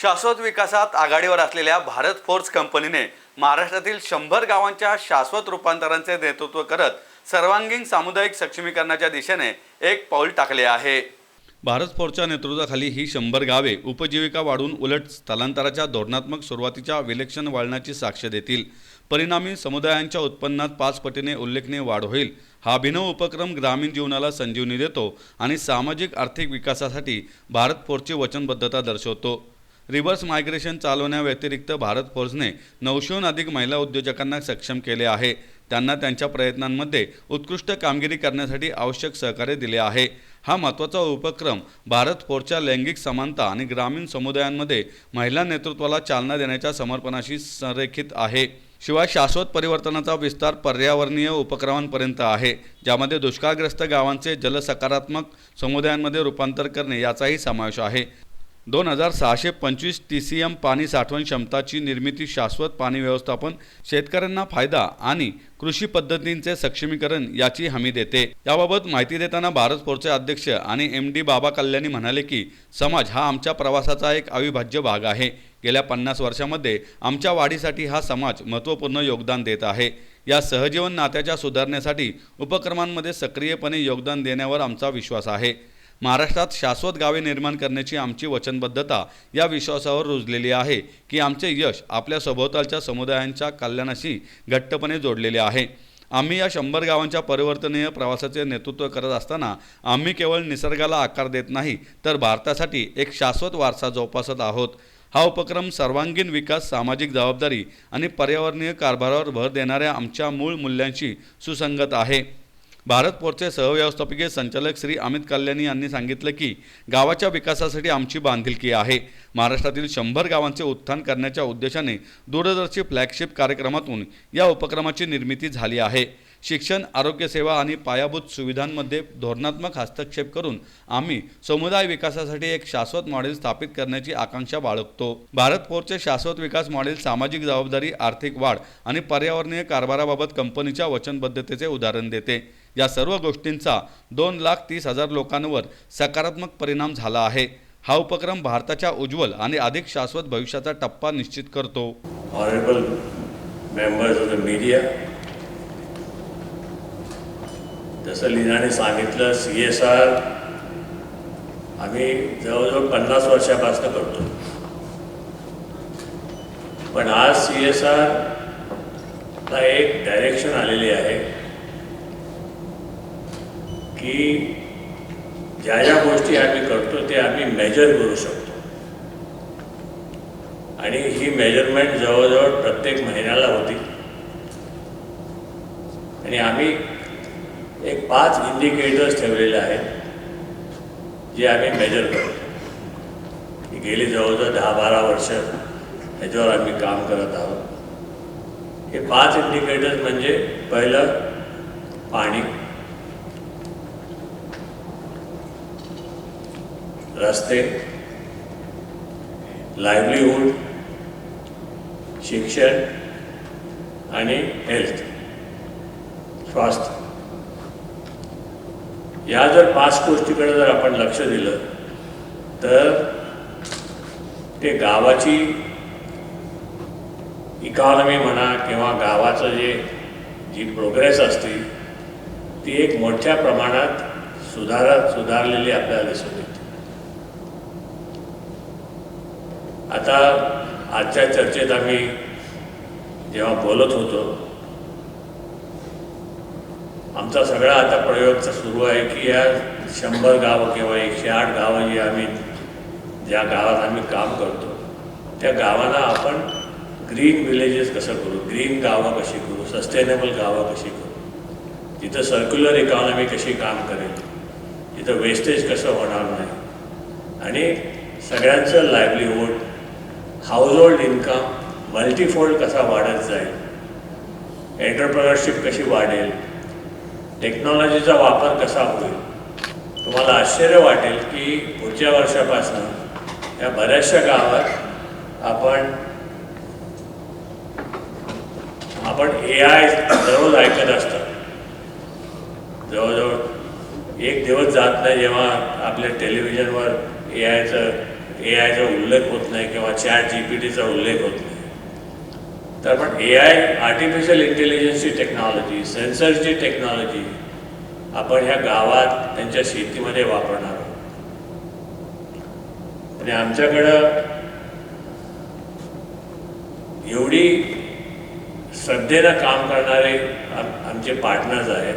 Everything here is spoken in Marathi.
शाश्वत विकासात आघाडीवर असलेल्या भारत फोर्स कंपनीने महाराष्ट्रातील शंभर गावांच्या शाश्वत रूपांतरांचे नेतृत्व करत सर्वांगीण सामुदायिक सक्षमीकरणाच्या दिशेने एक पाऊल टाकले आहे. भारत फोर्सच्या नेतृत्वाखाली ही शंभर गावे उपजीविका वाढून उलट स्थलांतराच्या धोरणात्मक सुरुवातीच्या विलक्षण वळणाची साक्ष देतील. परिणामी समुदायांच्या उत्पन्नात पाच पटीने उल्लेखनीय वाढ होईल. हा अभिनव उपक्रम ग्रामीण जीवनाला संजीवनी देतो आणि सामाजिक आर्थिक विकासासाठी भारत फोर्सची वचनबद्धता दर्शवतो. रिव्हर्स मायग्रेशन चालवण्याव्यतिरिक्त भारत फोर्सने नऊशेहून अधिक महिला उद्योजकांना सक्षम केले आहे. त्यांना त्यांच्या प्रयत्नांमध्ये उत्कृष्ट कामगिरी करण्यासाठी आवश्यक सहकार्य दिले आहे. हा महत्त्वाचा उपक्रम भारत फोर्सच्या लैंगिक समानता आणि ग्रामीण समुदायांमध्ये महिला नेतृत्वाला चालना देण्याच्या समर्पणाशी संरेखित आहे. शिवाय शाश्वत परिवर्तनाचा विस्तार पर्यावरणीय उपक्रमांपर्यंत आहे ज्यामध्ये दुष्काळग्रस्त गावांचे जलसकारात्मक समुदायांमध्ये रूपांतर करणे याचाही समावेश आहे. दोन हजार सहाशे पंचवीस टी सी एम पाणी साठवण क्षमताची निर्मिती शाश्वत पाणी व्यवस्थापन शेतकऱ्यांना फायदा आणि कृषी पद्धतींचे सक्षमीकरण याची हमी देते. याबाबत माहिती देताना भारत फोरचे अध्यक्ष आणि एम डी बाबा कल्याणी म्हणाले की समाज हा आमच्या प्रवासाचा एक अविभाज्य भाग आहे. गेल्या पन्नास वर्षामध्ये आमच्या वाढीसाठी हा समाज महत्त्वपूर्ण योगदान देत आहे. या सहजीवन नात्याच्या सुधारण्यासाठी उपक्रमांमध्ये सक्रियपणे योगदान देण्यावर आमचा विश्वास आहे. महाराष्ट्रात शाश्वत गावे निर्माण करण्याची आमची वचनबद्धता या विश्वासावर रुजलेली आहे की आमचे यश आपल्या सभोवतालच्या समुदायांच्या कल्याणाशी घट्टपणे जोडलेले आहे. आम्ही या शंभर गावांच्या परिवर्तनीय प्रवासाचे नेतृत्व करत असताना आम्ही केवळ निसर्गाला आकार देत नाही तर भारतासाठी एक शाश्वत वारसा जोपासत आहोत. हा उपक्रम सर्वांगीण विकास सामाजिक जबाबदारी आणि पर्यावरणीय कारभारावर भर देणाऱ्या आमच्या मूळ मूल्यांशी सुसंगत आहे. भारत फोरचे सहव्यवस्थापकीय संचालक श्री अमित कल्याणी यांनी सांगितलं की गावाच्या विकासासाठी आमची बांधिलकी आहे. महाराष्ट्रातील शंभर गावांचे उत्थान करण्याच्या उद्देशाने दूरदर्शी फ्लॅगशिप कार्यक्रमातून या उपक्रमाची निर्मिती झाली आहे. शिक्षण आरोग्यसेवा आणि पायाभूत सुविधांमध्ये धोरणात्मक हस्तक्षेप करून आम्ही समुदाय विकासासाठी एक शाश्वत मॉडेल स्थापित करण्याची आकांक्षा बाळगतो. भारत फोरचे शाश्वत विकास मॉडेल सामाजिक जबाबदारी आर्थिक वाढ आणि पर्यावरणीय कारभाराबाबत कंपनीच्या वचनबद्धतेचे उदाहरण देते. या सर्व गोष्टींचा दोन लाख तीस हजार लोकांवर सकारात्मक परिणाम झाला आहे. हा उपक्रम भारताच्या उज्ज्वल आणि अधिक शाश्वत भविष्याचा टप्पा निश्चित करतो. Honourable members of the media जसं लीनाने सांगितलं सी एस आर आम्ही जवळजवळ पन्नास वर्षापासून करतो पण आज सी एस आरला एक डायरेक्शन आलेली आहे. की ज्या ज्या गोष्टी आम्ही करतो ते आम्ही मेजर करू शकतो. आणि ही मेजरमेंट जवळजवळ प्रत्येक महिन्याला होती. आणि आम्ही एक पाच इंडिकेटर्स ठेवलेले आहेत जे आम्ही मेजर करतो. गेली जवळजवळ दहा बारा वर्ष ह्याच्यावर आम्ही काम करत आहोत. हे पाच इंडिकेटर्स म्हणजे पहिलं पाणी. रस्ते लाईव्हलीहूड शिक्षण आणि हेल्थ स्वास्थ्य. या जर पाच गोष्टीकडे जर आपण लक्ष दिलं तर ते गावाची इकॉनॉमी म्हणा किंवा गावाचं जे जी प्रोग्रेस असते ती एक मोठ्या प्रमाणात सुधारत सुधारलेली आपल्याला दिसून येते. आता आजच्या चर्चेत आम्ही जेव्हा बोलत होतो आमचा सगळा आता प्रयोग सुरू आहे की या शंभर गावं किंवा एकशे आठ गावं जी आम्ही ज्या गावात आम्ही काम करतो त्या गावांना आपण ग्रीन विलेजेस कसं करू? ग्रीन गावं कशी करू? सस्टेनेबल गावं कशी करू? तिथं सर्क्युलर इकॉनॉमी कशी काम करेल? तिथं वेस्टेज कसं होणार नाही? आणि सगळ्यांचं लाईव्हलीहूड हाऊसहोल्ड इन्कम मल्टीफोल्ड कसा वाढत जाईल? एंटरप्रनरशिप कशी वाढेल? टेक्नॉलॉजीचा वापर कसा होईल? तुम्हाला आश्चर्य वाटेल की पुढच्या वर्षापासून या बऱ्याचशा गावात आपण आपण ए आय दररोज ऐकत असतो. जवळजवळ एक दिवस जात नाही जेव्हा आपल्या टेलिव्हिजनवर ए आयचं ए आयचा उल्लेख होत नाही किंवा चॅट जी पी टीचा उल्लेख होत नाही. तर पण ए आय आर्टिफिशियल इंटेलिजन्सची टेक्नॉलॉजी सेन्सर्सची टेक्नॉलॉजी आपण ह्या गावात त्यांच्या शेतीमध्ये वापरणार आहोत. आणि आमच्याकडं एवढी श्रद्धेनं काम करणारे आमचे पार्टनर्स आहेत.